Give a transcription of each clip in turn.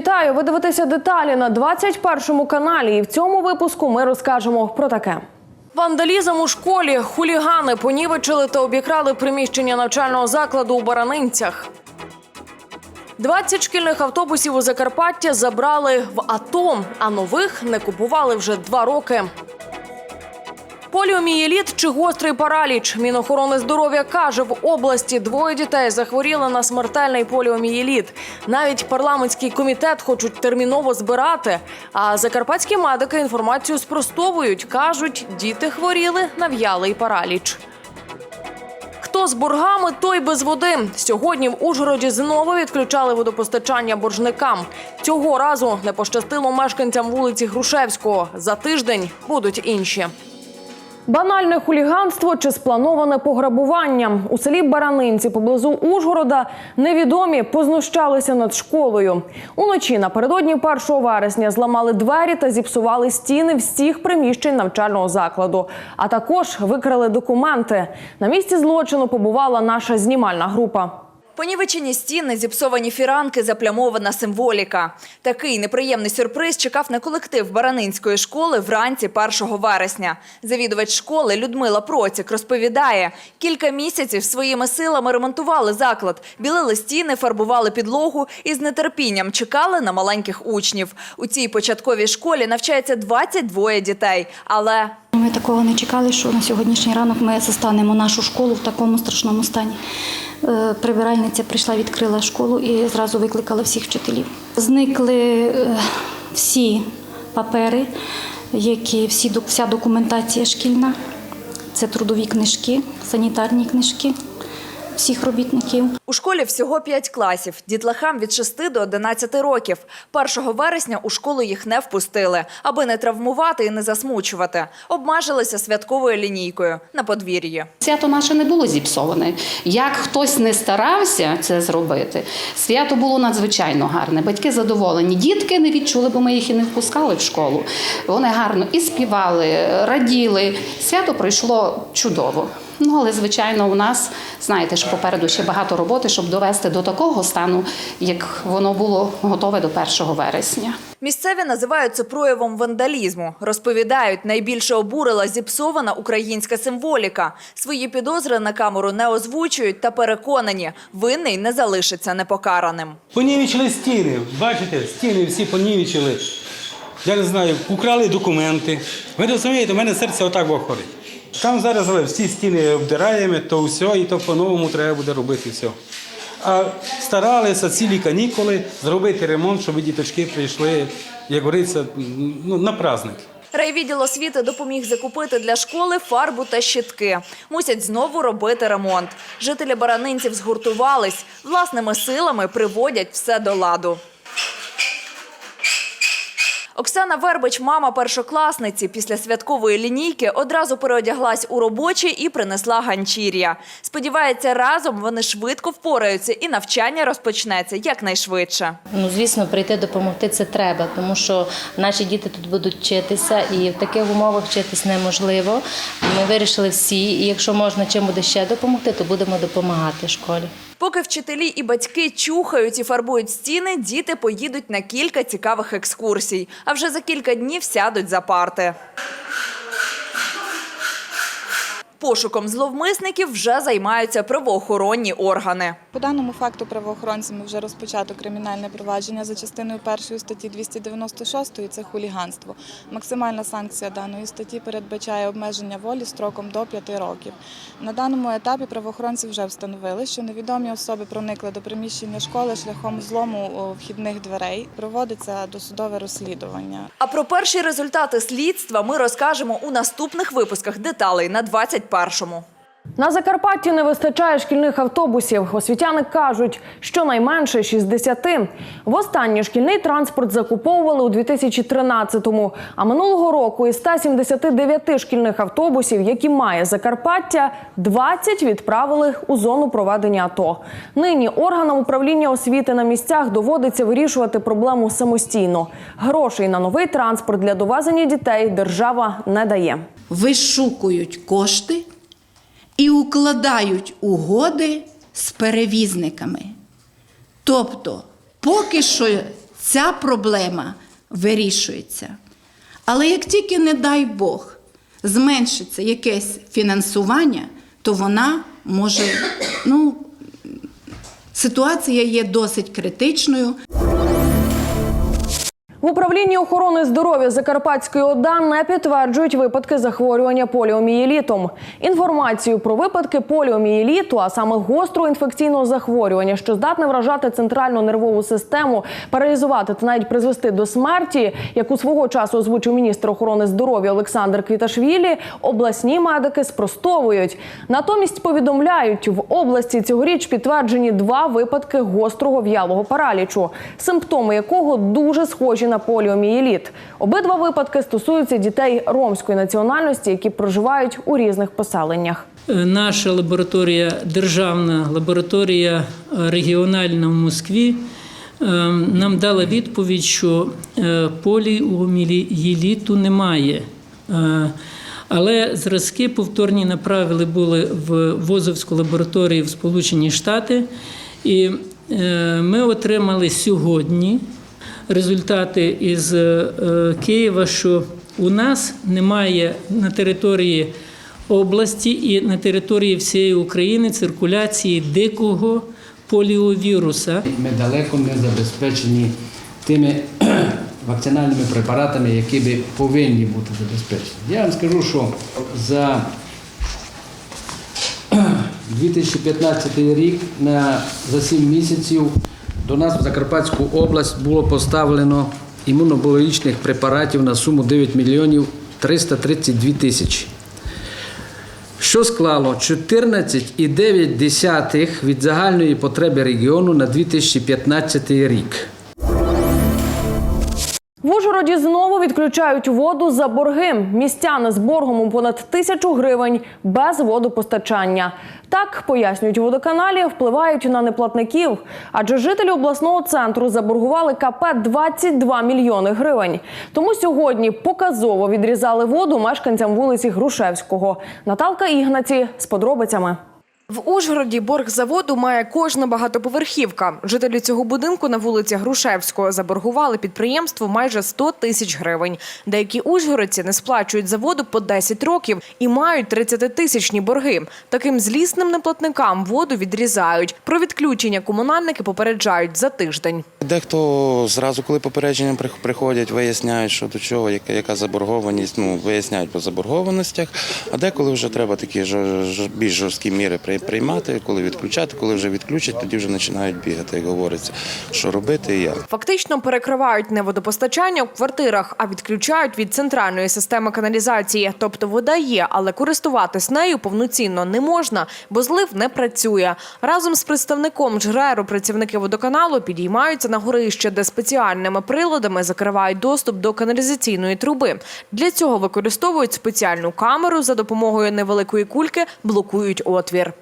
Вітаю! Ви дивитеся деталі на 21 каналі. І в цьому випуску ми розкажемо про таке. Вандалізм у школі хулігани понівечили та обікрали приміщення навчального закладу у Баранинцях. 20 шкільних автобусів у Закарпаття забрали в АТО, а нових не купували вже два роки. Поліомієліт чи гострий параліч. Мінохорони здоров'я каже, в області двоє дітей захворіли на смертельний поліомієліт. Навіть парламентський комітет хочуть терміново збирати. А закарпатські медики інформацію спростовують. кажуть, діти хворіли на в'ялий параліч. Хто з боргами, той без води. Сьогодні в Ужгороді знову відключали водопостачання боржникам. Цього разу не пощастило мешканцям вулиці Грушевського. За тиждень будуть інші. Банальне хуліганство чи сплановане пограбування у селі Баранинці поблизу Ужгорода невідомі познущалися над школою. Уночі напередодні 1 вересня зламали двері та зіпсували стіни всіх приміщень навчального закладу. А також викрали документи. На місці злочину побувала наша знімальна група. Понівечені стіни, зіпсовані фіранки, заплямована символіка. Такий неприємний сюрприз чекав на колектив Баранинської школи вранці 1 вересня. Завідувач школи Людмила Процік розповідає, кілька місяців своїми силами ремонтували заклад, білили стіни, фарбували підлогу і з нетерпінням чекали на маленьких учнів. У цій початковій школі навчається 22 дітей, але Ми такого не чекали, що на сьогоднішній ранок ми застанемо нашу школу в такому страшному стані. Е, Прибиральниця прийшла, відкрила школу і зразу викликала всіх вчителів. Зникли е, всі папери, які всі вся документація шкільна. Це трудові книжки, санітарні книжки всіх робітників. У школі всього 5 класів. Дітлахам від 6 до 11 років. 1 вересня у школу їх не впустили, аби не травмувати і не засмучувати. Обмежилися святковою лінійкою на подвір'ї. Свято наше не було зіпсоване. Як хтось не старався це зробити, свято було надзвичайно гарне. Батьки задоволені. Дітки не відчули, бо ми їх і не впускали в школу. Вони гарно і співали, раділи. Свято пройшло чудово. Ну, але звичайно, у нас знаєте, що попереду ще багато роботи, щоб довести до такого стану, як воно було готове до 1 вересня. Місцеві називають це проявом вандалізму. Розповідають, найбільше обурила зіпсована українська символіка. Свої підозри на камеру не озвучують та переконані, винний не залишиться непокараним. Понівечили стіни. Бачите, стіни всі понівечили. Я не знаю, украли документи. Ви розумієте, у мене серце отак виходить. Там зараз але всі стіни обдираємо, то все, і то по-новому треба буде робити все. А старалися цілі канікули зробити ремонт, щоб діточки прийшли, як говориться, ну, на праздник. Райвідділ освіти допоміг закупити для школи фарбу та щітки. Мусять знову робити ремонт. Жителі баранинців згуртувались, власними силами приводять все до ладу. Оксана Вербич, мама першокласниці, після святкової лінійки одразу переодяглась у робочі і принесла ганчір'я. Сподівається, разом вони швидко впораються і навчання розпочнеться якнайшвидше. Ну, звісно, прийти допомогти це треба, тому що наші діти тут будуть вчитися, і в таких умовах вчитись неможливо. Ми вирішили всі, і якщо можна чим буде ще допомогти, то будемо допомагати школі. Поки вчителі і батьки чухають і фарбують стіни, діти поїдуть на кілька цікавих екскурсій, а вже за кілька днів сядуть за парти. Пошуком зловмисників вже займаються правоохоронні органи. По даному факту правоохоронцями вже розпочато кримінальне провадження за частиною першої статті 296 – це хуліганство. Максимальна санкція даної статті передбачає обмеження волі строком до 5 років. На даному етапі правоохоронці вже встановили, що невідомі особи проникли до приміщення школи шляхом злому вхідних дверей. Проводиться досудове розслідування. А про перші результати слідства ми розкажемо у наступних випусках деталей на 21-му. На Закарпатті не вистачає шкільних автобусів. Освітяни кажуть, щонайменше 60. Востаннє шкільний транспорт закуповували у 2013-му. А минулого року із 179 шкільних автобусів, які має Закарпаття, 20 відправили у зону проведення АТО. Нині органам управління освіти на місцях доводиться вирішувати проблему самостійно. Грошей на новий транспорт для довезення дітей держава не дає. вишукують кошти і укладають угоди з перевізниками. Тобто, поки що ця проблема вирішується. Але як тільки, не дай Бог, зменшиться якесь фінансування, то вона може, ну, ситуація є досить критичною. В управлінні охорони здоров'я Закарпатської ОДА не підтверджують випадки захворювання поліомієлітом. Інформацію про випадки поліомієліту, а саме гострого інфекційного захворювання, що здатне вражати центральну нервову систему, паралізувати та навіть призвести до смерті, яку свого часу озвучив міністр охорони здоров'я Олександр Квіташвілі, обласні медики спростовують. Натомість повідомляють, в області цьогоріч підтверджені два випадки гострого в'ялого паралічу, симптоми якого дуже схожі на поліомієліт. Обидва випадки стосуються дітей ромської національності, які проживають у різних поселеннях. Е, Наша лабораторія, державна лабораторія е, регіональна в Москві, е, нам дала відповідь, що поліомієліту немає. Але зразки повторні направили були в Возовську лабораторію в Сполучені Штати, і ми отримали сьогодні результати із е, Києва, що у нас немає на території області і на території всієї України циркуляції дикого поліовіруса. Ми далеко не забезпечені тими вакцинальними препаратами, які би повинні бути забезпечені. Я вам скажу, що за 2015 рік на, за 7 місяців до нас в Закарпатську область було поставлено імунобіологічних препаратів на суму 9 мільйонів 332 тисячі. Що склало 14,9 від загальної потреби регіону на 2015 рік. Ужгороді знову відключають воду за борги. Містяни з боргом у понад тисячу гривень без водопостачання. Так пояснюють водоканалі, впливають на неплатників. Адже жителі обласного центру заборгували КП 22 мільйони гривень. Тому сьогодні показово відрізали воду мешканцям вулиці Грушевського. Наталка Ігнаці з подробицями. В Ужгороді борг за воду має кожна багатоповерхівка. Жителі цього будинку на вулиці Грушевського заборгували підприємству майже 100 тисяч гривень. Деякі ужгородці не сплачують за воду по 10 років і мають 30-тисячні борги. Таким злісним неплатникам воду відрізають. Про відключення комунальники попереджають за тиждень. Дехто зразу, коли попередження прих- приходять, виясняють, що до чого, яка, яка заборгованість, ну, виясняють по заборгованостях, а деколи вже треба такі більш жорсткі міри при- приймати, коли відключати, коли вже відключать, тоді вже починають бігати, як говориться, що робити і як. Фактично перекривають не водопостачання у квартирах, а відключають від центральної системи каналізації. Тобто вода є, але користуватись нею повноцінно не можна, бо злив не працює. Разом з представником ЖРЕРу працівники водоканалу підіймаються на горище, де спеціальними приладами закривають доступ до каналізаційної труби. Для цього використовують спеціальну камеру за допомогою невеликої кульки, блокують отвір.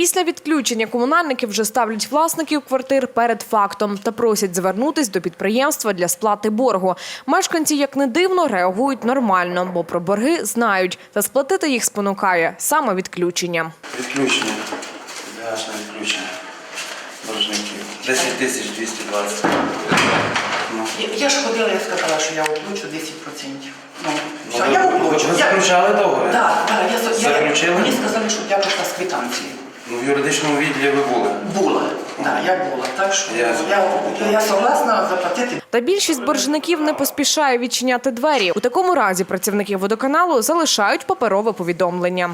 Після відключення комунальники вже ставлять власників квартир перед фактом та просять звернутись до підприємства для сплати боргу. Мешканці, як не дивно, реагують нормально, бо про борги знають, та сплатити їх спонукає саме відключення. Відключення, ідеальне відключення боржників. 10 тисяч 220. Я, я ж ходила, я сказала, що я оплачу 10%. Ну, все, ви- я оплачу. ви Я- заключали договір? Так, так, я, я, Заключили? Мені сказали, щоб я прийшла з квитанцією. Ну, в юридичному відділі ви були. Була, так, я була. Так що Ясно. я, я, я согласна заплатити Та більшість боржників не поспішає відчиняти двері. У такому разі працівники водоканалу залишають паперове повідомлення.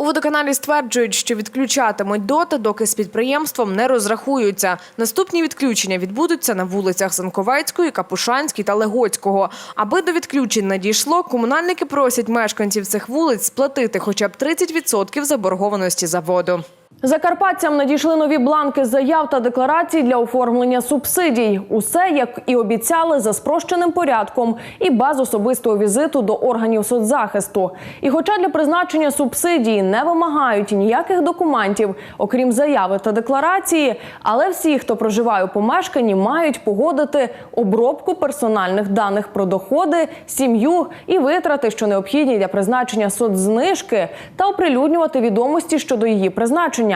У водоканалі стверджують, що відключатимуть доти, доки з підприємством не розрахуються. Наступні відключення відбудуться на вулицях Занковецької, Капушанській та Легоцького. Аби до відключень надійшло, комунальники просять мешканців цих вулиць сплатити хоча б 30% заборгованості за воду. Закарпатцям надійшли нові бланки заяв та декларацій для оформлення субсидій. Усе, як і обіцяли, за спрощеним порядком і без особистого візиту до органів соцзахисту. І хоча для призначення субсидії не вимагають ніяких документів, окрім заяви та декларації, але всі, хто проживає у помешканні, мають погодити обробку персональних даних про доходи, сім'ю і витрати, що необхідні для призначення соцзнижки, та оприлюднювати відомості щодо її призначення.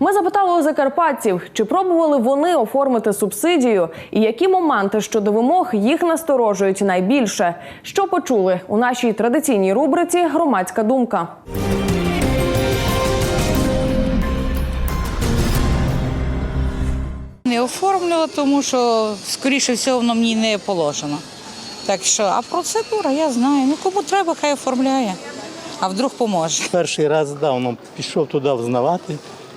Ми запитали у закарпатців, чи пробували вони оформити субсидію, і які моменти щодо вимог їх насторожують найбільше. Що почули у нашій традиційній рубриці Громадська думка. Не оформлювала, тому що, скоріше всього, воно мені не положено. Так що, а процедура, я знаю. Ну кому треба, хай оформляє, а вдруг поможе. Перший раз давно пішов туди взнавати,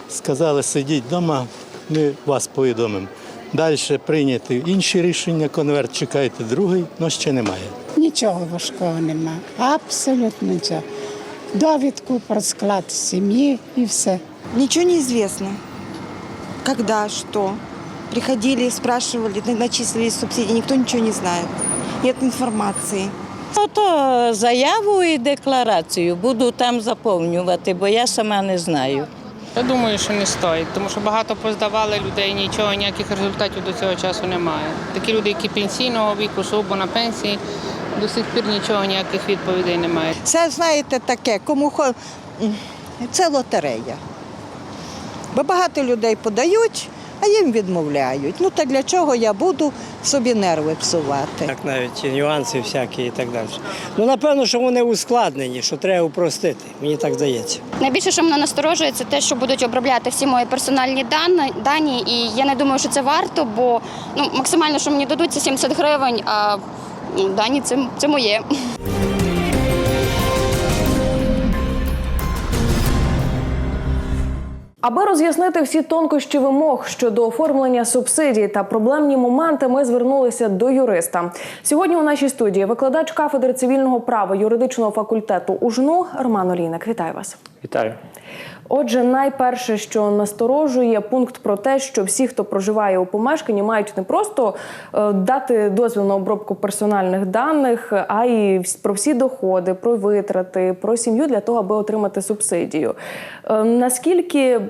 сказали, сидіть вдома, ми вас повідомимо. Далі прийняти інші рішення, конверт чекайте другий, але ще немає. Нічого важкого нема. Абсолютно нічого. Довідку про склад сім'ї і все. Ничего не известно. Когда, что. Приходили, спрашивали, начислили субсидии, никто ничего не знает. Нет информации. Ото заяву і декларацію буду там заповнювати, бо я сама не знаю. Я думаю, що не стоїть, тому що багато поздавали людей, нічого, ніяких результатів до цього часу немає. Такі люди, які пенсійного віку, особо на пенсії, до сих пір нічого, ніяких відповідей немає. Це, знаєте, таке, кому це лотерея. Бо багато людей подають, а їм відмовляють. Ну так для чого я буду собі нерви псувати? Так навіть нюанси всякі і так далі. Ну, напевно, що вони ускладнені, що треба упростити, мені так здається. Найбільше, що мене насторожує, це те, що будуть обробляти всі мої персональні дані, дані. І я не думаю, що це варто, бо ну, максимально, що мені дадуть, це 70 гривень, а ну, дані це, це моє. Аби роз'яснити всі тонкощі вимог щодо оформлення субсидій та проблемні моменти, ми звернулися до юриста. Сьогодні у нашій студії викладач кафедри цивільного права юридичного факультету УЖНУ Роман Олійник. Вітаю вас. Вітаю. Отже, найперше, що насторожує пункт про те, що всі, хто проживає у помешканні, мають не просто е, дати дозвіл на обробку персональних даних, а й про всі доходи, про витрати, про сім'ю для того, аби отримати субсидію. Е, Наскільки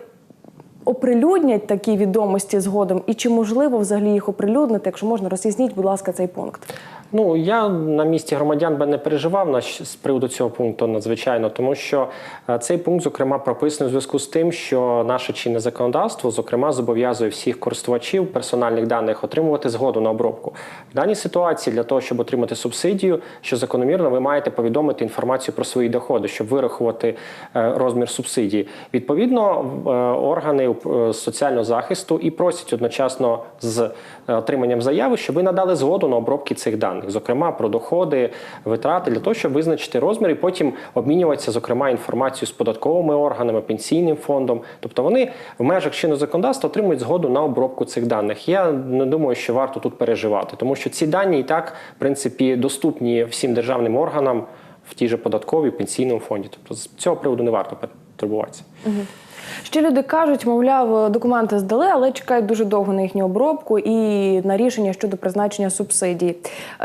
оприлюднять такі відомості згодом, і чи можливо взагалі їх оприлюднити? Якщо можна, роз'ясніть, будь ласка, цей пункт. Ну я на місці громадян би не переживав на з приводу цього пункту надзвичайно, тому що е, цей пункт, зокрема, прописаний у зв'язку з тим, що наше чинне законодавство, зокрема, зобов'язує всіх користувачів персональних даних отримувати згоду на обробку. В даній ситуації для того, щоб отримати субсидію, що закономірно, ви маєте повідомити інформацію про свої доходи, щоб вирахувати е, розмір субсидії. Відповідно, е, органи соціального захисту і просять одночасно з отриманням заяви, щоб ви надали згоду на обробки цих даних, зокрема про доходи, витрати, для того, щоб визначити розмір і потім обмінюватися, зокрема, інформацією з податковими органами, пенсійним фондом. Тобто вони в межах чинного законодавства отримують згоду на обробку цих даних. Я не думаю, що варто тут переживати, тому що ці дані і так, в принципі, доступні всім державним органам в тій же податковій пенсійному фонді. Тобто з цього приводу не варто турбуватися. Ще люди кажуть, мовляв, документи здали, але чекають дуже довго на їхню обробку і на рішення щодо призначення субсидій.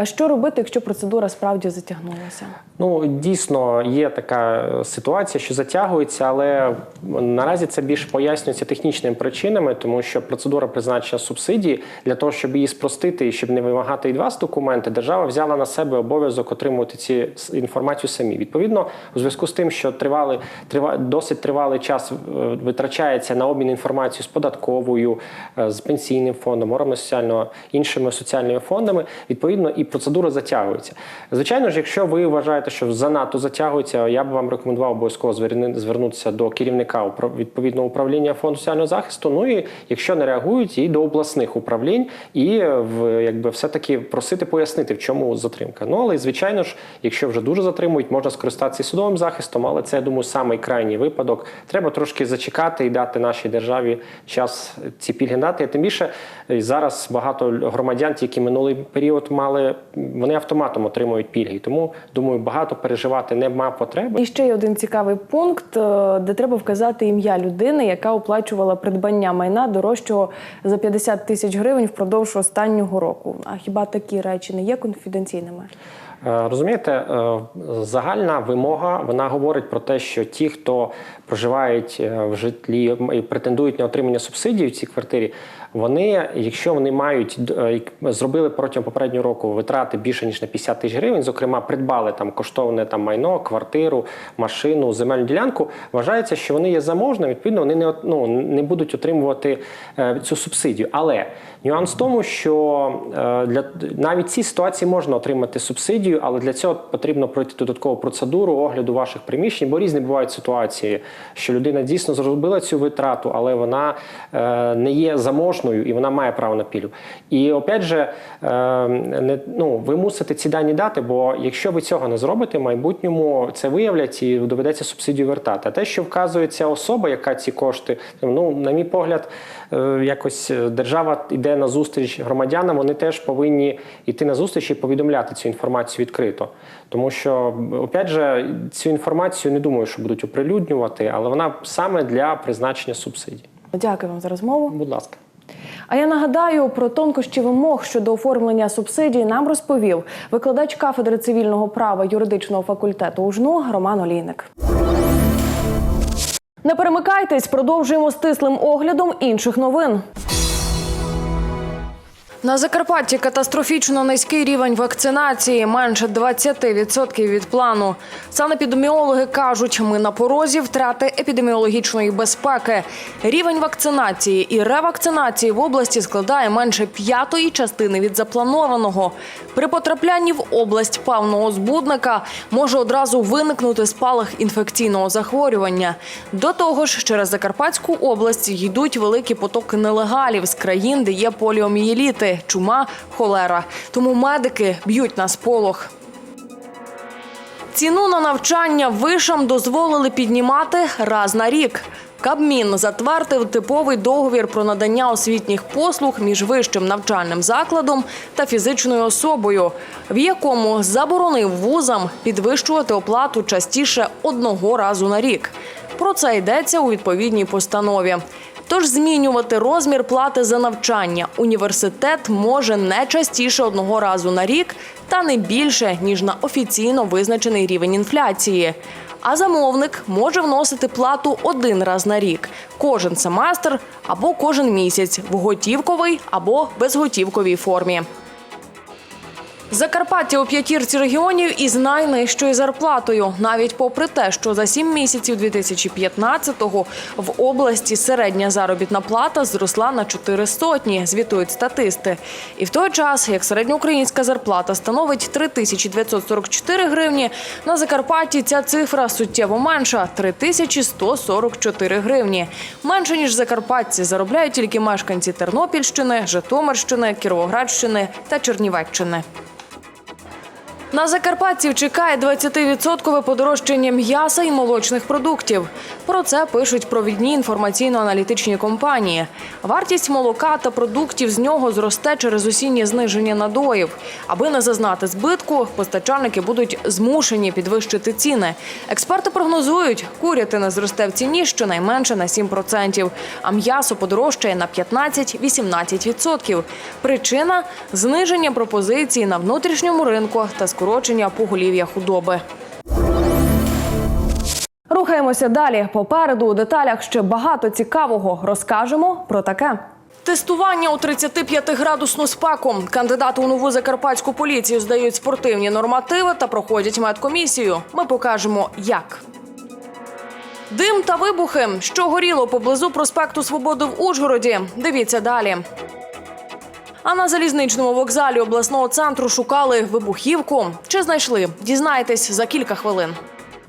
Що робити, якщо процедура справді затягнулася? Ну дійсно є така е, ситуація, що затягується, але наразі це більше пояснюється технічними причинами, тому що процедура призначення субсидії для того, щоб її спростити і щоб не вимагати від вас документи, держава взяла на себе обов'язок отримувати ці інформацію самі. Відповідно, у зв'язку з тим, що тривалий трива досить тривалий час е, витрачається на обмін інформацією з податковою, е, з пенсійним фондом, органами соціального іншими соціальними фондами. Відповідно, і процедура затягується. Звичайно ж, якщо ви вважаєте, що занадто затягується, я б вам рекомендував обов'язково звернутися до керівника відповідного управління фонду соціального захисту. Ну і якщо не реагують, і до обласних управлінь, і е, в якби все таки просити пояснити, в чому затримка. Ну але звичайно ж, якщо вже дуже затримують, можна скористатися судовим захистом, але це я думаю самий крайній випадок. Треба трошки зачекати. Зачекати і дати нашій державі час ці пільги дати. Тим більше е, зараз багато громадян, які минулий період мали, вони автоматом отримують пільги. Тому думаю, багато переживати нема потреби. І ще є один цікавий пункт, е, де треба вказати ім'я людини, яка оплачувала придбання майна дорожчого за 50 тисяч гривень впродовж останнього року. А хіба такі речі не є конфіденційними? Е, Розумієте, е, загальна вимога вона говорить про те, що ті, хто проживають е, в житлі і претендують на отримання субсидій в цій квартирі, вони, якщо вони мають зробили протягом попереднього року витрати більше ніж на 50 тисяч гривень, зокрема, придбали там коштовне там майно, квартиру, машину, земельну ділянку, вважається, що вони є заможними. Відповідно, вони не ну, не будуть отримувати цю субсидію. Але нюанс в тому, що е, для навіть в цій ситуації можна отримати субсидію, але для цього потрібно пройти додаткову процедуру огляду ваших приміщень, бо різні бувають ситуації, що людина дійсно зробила цю витрату, але вона е, не є заможною і вона має право на пілю. І опять же, е, не, ну, ви мусите ці дані дати, бо якщо ви цього не зробите, в майбутньому це виявлять і доведеться субсидію вертати. А те, що вказує ця особа, яка ці кошти, ну, на мій погляд, якось е, держава йде на зустріч громадянам, вони теж повинні йти на зустріч і повідомляти цю інформацію відкрито. Тому що, опять же, цю інформацію не думаю, що будуть оприлюднювати, але вона саме для призначення субсидій. Дякую вам за розмову. Будь ласка. А я нагадаю про тонкощі вимог щодо оформлення субсидій нам розповів викладач кафедри цивільного права юридичного факультету УЖНУ Роман Олійник. Не перемикайтесь, продовжуємо стислим оглядом інших новин. На Закарпатті катастрофічно низький рівень вакцинації, менше 20% від плану. Санепідеміологи кажуть, ми на порозі втрати епідеміологічної безпеки. Рівень вакцинації і ревакцинації в області складає менше п'ятої частини від запланованого. При потраплянні в область певного збудника може одразу виникнути спалах інфекційного захворювання. До того ж, через Закарпатську область йдуть великі потоки нелегалів з країн, де є поліомієліти, чума, холера. Тому медики б'ють на сполох. Ціну на навчання вишам дозволили піднімати раз на рік. Кабмін затвердив типовий договір про надання освітніх послуг між вищим навчальним закладом та фізичною особою, в якому заборонив вузам підвищувати оплату частіше одного разу на рік. Про це йдеться у відповідній постанові. Тож змінювати розмір плати за навчання університет може не частіше одного разу на рік та не більше ніж на офіційно визначений рівень інфляції. А замовник може вносити плату один раз на рік, кожен семестр або кожен місяць в готівковій або безготівковій формі. Закарпаття у п'ятірці регіонів із найнижчою зарплатою, навіть попри те, що за сім місяців 2015-го в області середня заробітна плата зросла на 4 сотні, звітують статисти. І в той час, як середньоукраїнська зарплата становить 3944 гривні, на Закарпатті ця цифра суттєво менша 3144 гривні. Менше ніж закарпатці заробляють тільки мешканці Тернопільщини, Житомирщини, Кіровоградщини та Чернівеччини. На закарпатців чекає 20% подорожчання м'яса і молочних продуктів. Про це пишуть провідні інформаційно-аналітичні компанії. Вартість молока та продуктів з нього зросте через осіннє зниження надоїв. Аби не зазнати збитку, постачальники будуть змушені підвищити ціни. Експерти прогнозують, курятина зросте в ціні щонайменше на 7%, а м'ясо подорожчає на 15-18%. Причина зниження пропозиції на внутрішньому ринку та скорочення поголів'я худоби. Рухаємося далі. Попереду у деталях ще багато цікавого. Розкажемо про таке. Тестування у 35-градусну спеку. Кандидати у нову закарпатську поліцію здають спортивні нормативи та проходять медкомісію. Ми покажемо, як. Дим та вибухи, що горіло поблизу проспекту Свободи в Ужгороді. Дивіться далі. А на залізничному вокзалі обласного центру шукали вибухівку. Чи знайшли? Дізнайтесь за кілька хвилин.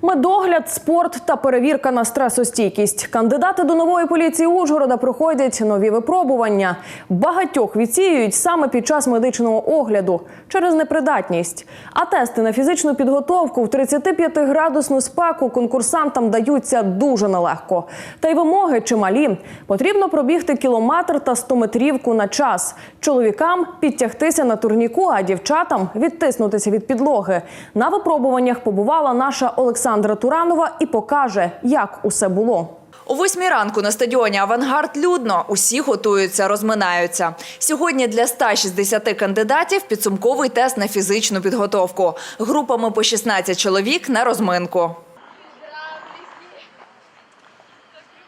Медогляд, спорт та перевірка на стресостійкість. Кандидати до нової поліції Ужгорода проходять нові випробування. Багатьох відсіюють саме під час медичного огляду через непридатність. А тести на фізичну підготовку в 35-градусну спеку конкурсантам даються дуже нелегко. Та й вимоги чималі. Потрібно пробігти кілометр та 100-метрівку на час. Чоловікам підтягтися на турніку, а дівчатам відтиснутися від підлоги. На випробуваннях побувала наша Олександра Туранова і покаже, як усе було. О восьмій ранку на стадіоні Авангард людно. Усі готуються, розминаються. Сьогодні для 160 кандидатів підсумковий тест на фізичну підготовку. Групами по 16 чоловік на розминку.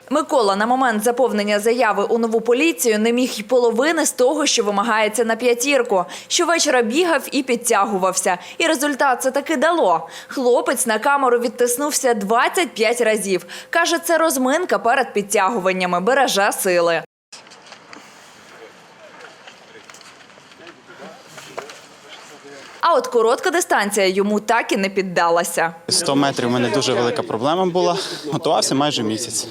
Микола на момент заповнення заяви у нову поліцію не міг й половини з того, що вимагається на п'ятірку. Щовечора бігав і підтягувався. І результат це таки дало. Хлопець на камеру відтиснувся 25 разів. Каже, це розминка перед підтягуваннями, береже сили. А от коротка дистанція йому так і не піддалася. 100 метрів у мене дуже велика проблема була. Готувався майже місяць.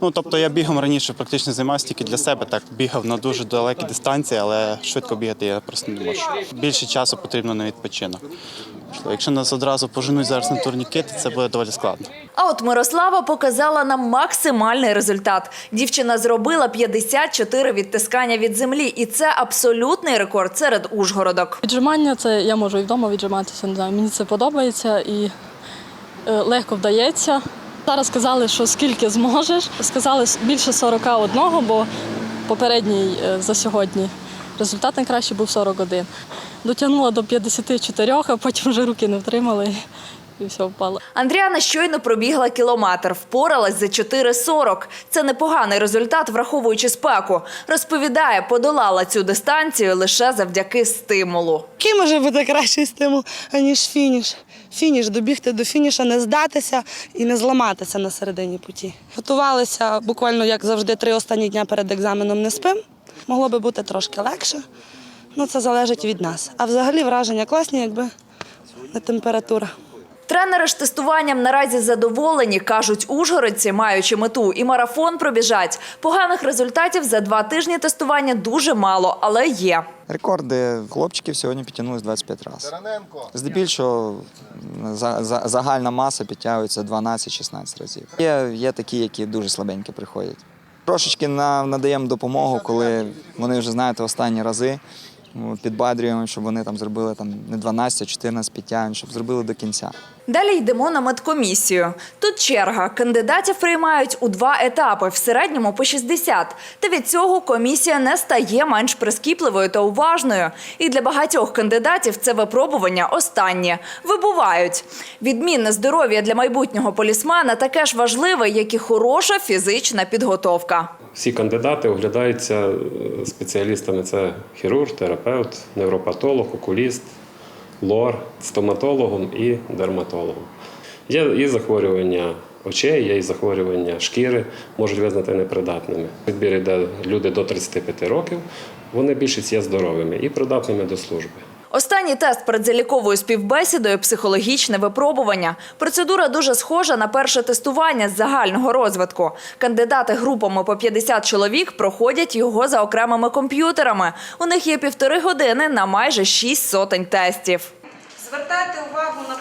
Ну тобто я бігом раніше практично займався тільки для себе. Так бігав на дуже далекі дистанції, але швидко бігати я просто не можу. Більше часу потрібно на відпочинок. Якщо нас одразу поженуть зараз на турніки, то це буде доволі складно. А от Мирослава показала нам максимальний результат. Дівчина зробила 54 відтискання від землі, і це абсолютний рекорд серед ужгородок. Віджимання це я можу і вдома віджиматися. Не знаю, мені це подобається і е, легко вдається. Зараз сказали, що скільки зможеш. Сказали більше 41, бо попередній е, за сьогодні результат найкращий був 41. Дотягнула до 54, а потім вже руки не втримали і все впало. Андріана щойно пробігла кілометр, впоралась за 4,40. Це непоганий результат, враховуючи спеку. Розповідає, подолала цю дистанцію лише завдяки стимулу. Який може бути кращий стимул, аніж фініш? Фініш, добігти до фініша, не здатися і не зламатися на середині путі. Готувалися буквально, як завжди, три останні дня перед екзаменом не спим. Могло би бути трошки легше. Ну, це залежить від нас. А взагалі враження класні, якби не температура. Тренери ж тестуванням наразі задоволені, кажуть ужгородці, маючи мету і марафон пробіжать. Поганих результатів за два тижні тестування дуже мало, але є. Рекорди хлопчиків сьогодні підтягнулись 25 разів. Здебільшого за, за, загальна маса підтягується 12-16 разів. Є, є такі, які дуже слабенькі приходять. Трошечки на, надаємо допомогу, коли вони вже знаєте останні рази. Ну, Підбадрюємо, щоб вони там зробили там не 12, а 14 підтягувань, щоб зробили до кінця. Далі йдемо на медкомісію. Тут черга. Кандидатів приймають у два етапи, в середньому по 60. Та від цього комісія не стає менш прискіпливою та уважною. І для багатьох кандидатів це випробування останнє. Вибувають. Відмінне здоров'я для майбутнього полісмена таке ж важливе, як і хороша фізична підготовка. Всі кандидати оглядаються е, спеціалістами: це хірург, терапевт, невропатолог, окуліст, лор, стоматологом і дерматологом. Є і захворювання очей, є і захворювання шкіри, можуть визнати непридатними. Відбір йде люди до 35 років, вони більшість є здоровими і придатними до служби. Останній тест перед заліковою співбесідою психологічне випробування. Процедура дуже схожа на перше тестування з загального розвитку. Кандидати групами по 50 чоловік проходять його за окремими комп'ютерами. У них є півтори години на майже шість сотень тестів. Звертайте увагу на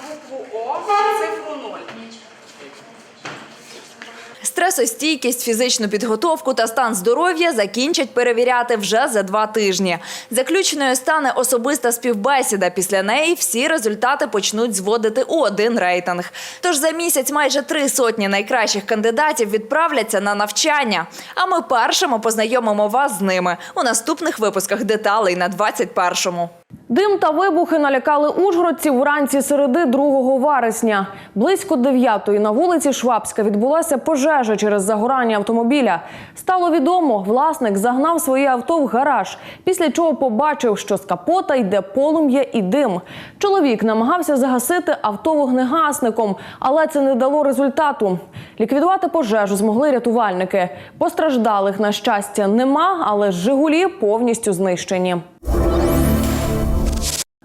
Стресостійкість, фізичну підготовку та стан здоров'я закінчать перевіряти вже за два тижні. Заключною стане особиста співбесіда. Після неї всі результати почнуть зводити у один рейтинг. Тож за місяць майже три сотні найкращих кандидатів відправляться на навчання. А ми першими познайомимо вас з ними у наступних випусках деталей на 21-му. Дим та вибухи налякали ужгородців вранці середи 2 вересня. Близько 9-ї на вулиці Швабська відбулася пожежа через загорання автомобіля. Стало відомо, власник загнав своє авто в гараж, після чого побачив, що з капота йде полум'я і дим. Чоловік намагався загасити авто вогнегасником, але це не дало результату. Ліквідувати пожежу змогли рятувальники. Постраждалих, на щастя, нема, але «Жигулі» повністю знищені.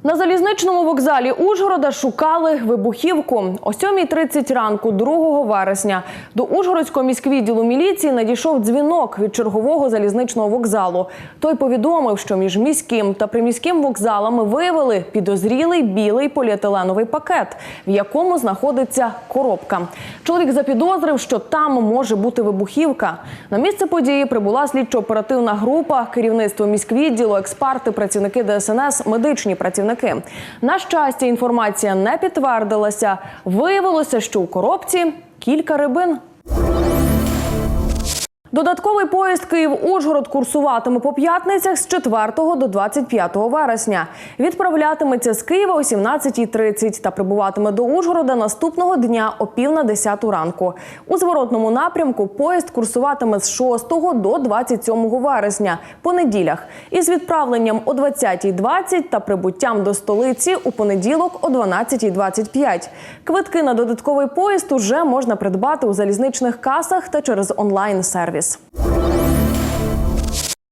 На залізничному вокзалі Ужгорода шукали вибухівку. О 7.30 ранку, 2 вересня, до Ужгородського міськвідділу міліції надійшов дзвінок від чергового залізничного вокзалу. Той повідомив, що між міським та приміським вокзалами виявили підозрілий білий поліетиленовий пакет, в якому знаходиться коробка. Чоловік запідозрив, що там може бути вибухівка. На місце події прибула слідчо-оперативна група, керівництво міськвідділу, експерти, працівники ДСНС, медичні працівники. На щастя, інформація не підтвердилася. Виявилося, що у коробці кілька рибин. Додатковий поїзд Київ-Ужгород курсуватиме по п'ятницях з 4 до 25 вересня. Відправлятиметься з Києва о 17.30 та прибуватиме до Ужгорода наступного дня о пів на 10 ранку. У зворотному напрямку поїзд курсуватиме з 6 до 27 вересня по неділях із відправленням о 20.20 та прибуттям до столиці у понеділок о 12.25. Квитки на додатковий поїзд уже можна придбати у залізничних касах та через онлайн-сервіс.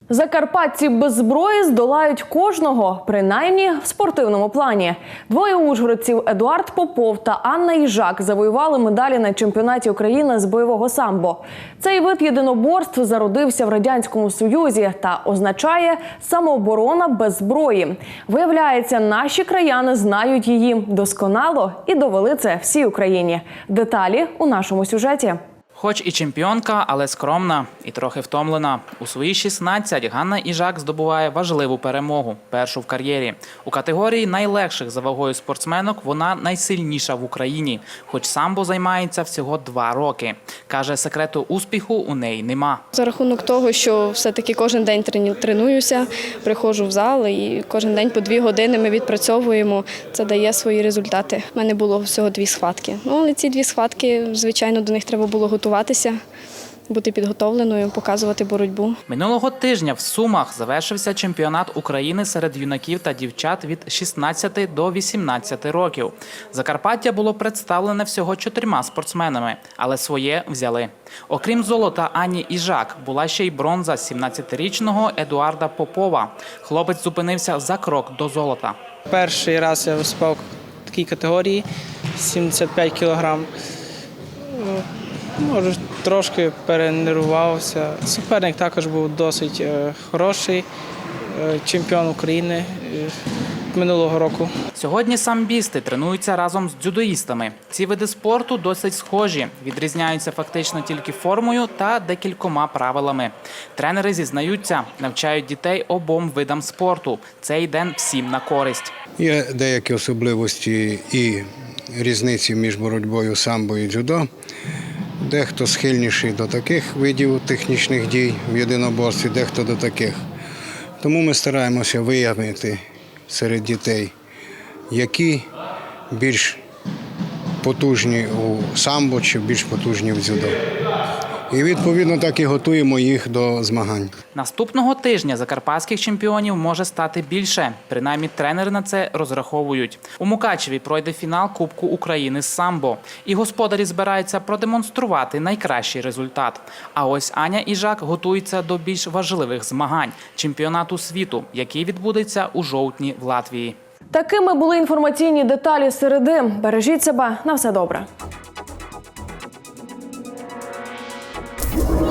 Закарпатці без зброї здолають кожного, принаймні в спортивному плані. Двоє ужгородців Едуард Попов та Анна Їжак завоювали медалі на чемпіонаті України з бойового самбо. Цей вид єдиноборств зародився в радянському союзі та означає самооборона без зброї. Виявляється, наші краяни знають її досконало і довели це всій Україні. Деталі у нашому сюжеті. Хоч і чемпіонка, але скромна і трохи втомлена. У свої 16 Ганна Іжак здобуває важливу перемогу, першу в кар'єрі. У категорії найлегших за вагою спортсменок вона найсильніша в Україні, хоч самбо займається всього два роки. Каже, секрету успіху у неї нема. За рахунок того, що все-таки кожен день тренуюся, приходжу в зал і кожен день по дві години ми відпрацьовуємо. Це дає свої результати. У мене було всього дві схватки. Ну, але ці дві схватки, звичайно, до них треба було готуватися, бути підготовленою, показувати боротьбу. Минулого тижня в Сумах завершився чемпіонат України серед юнаків та дівчат від 16 до 18 років. Закарпаття було представлене всього чотирма спортсменами, але своє взяли. Окрім золота Ані Іжак, була ще й бронза 17-річного Едуарда Попова. Хлопець зупинився за крок до золота. Перший раз я виступав в такій категорії 75 кілограм. Може, трошки перенервувався. Суперник також був досить е, хороший, е, чемпіон України е, минулого року. Сьогодні самбісти тренуються разом з дзюдоїстами. Ці види спорту досить схожі, відрізняються фактично тільки формою та декількома правилами. Тренери зізнаються, навчають дітей обом видам спорту. Це йде всім на користь. Є деякі особливості і різниці між боротьбою самбо і дзюдо. Дехто схильніший до таких видів технічних дій в єдиноборстві, дехто до таких. Тому ми стараємося виявити серед дітей, які більш потужні у самбо чи більш потужні в дзюдо. І відповідно так і готуємо їх до змагань. Наступного тижня закарпатських чемпіонів може стати більше. Принаймні тренери на це розраховують. У Мукачеві пройде фінал Кубку України з самбо. І господарі збираються продемонструвати найкращий результат. А ось Аня Іжак готується до більш важливих змагань чемпіонату світу, який відбудеться у жовтні в Латвії. Такими були інформаційні деталі середи. Бережіть себе на все добре. Yeah.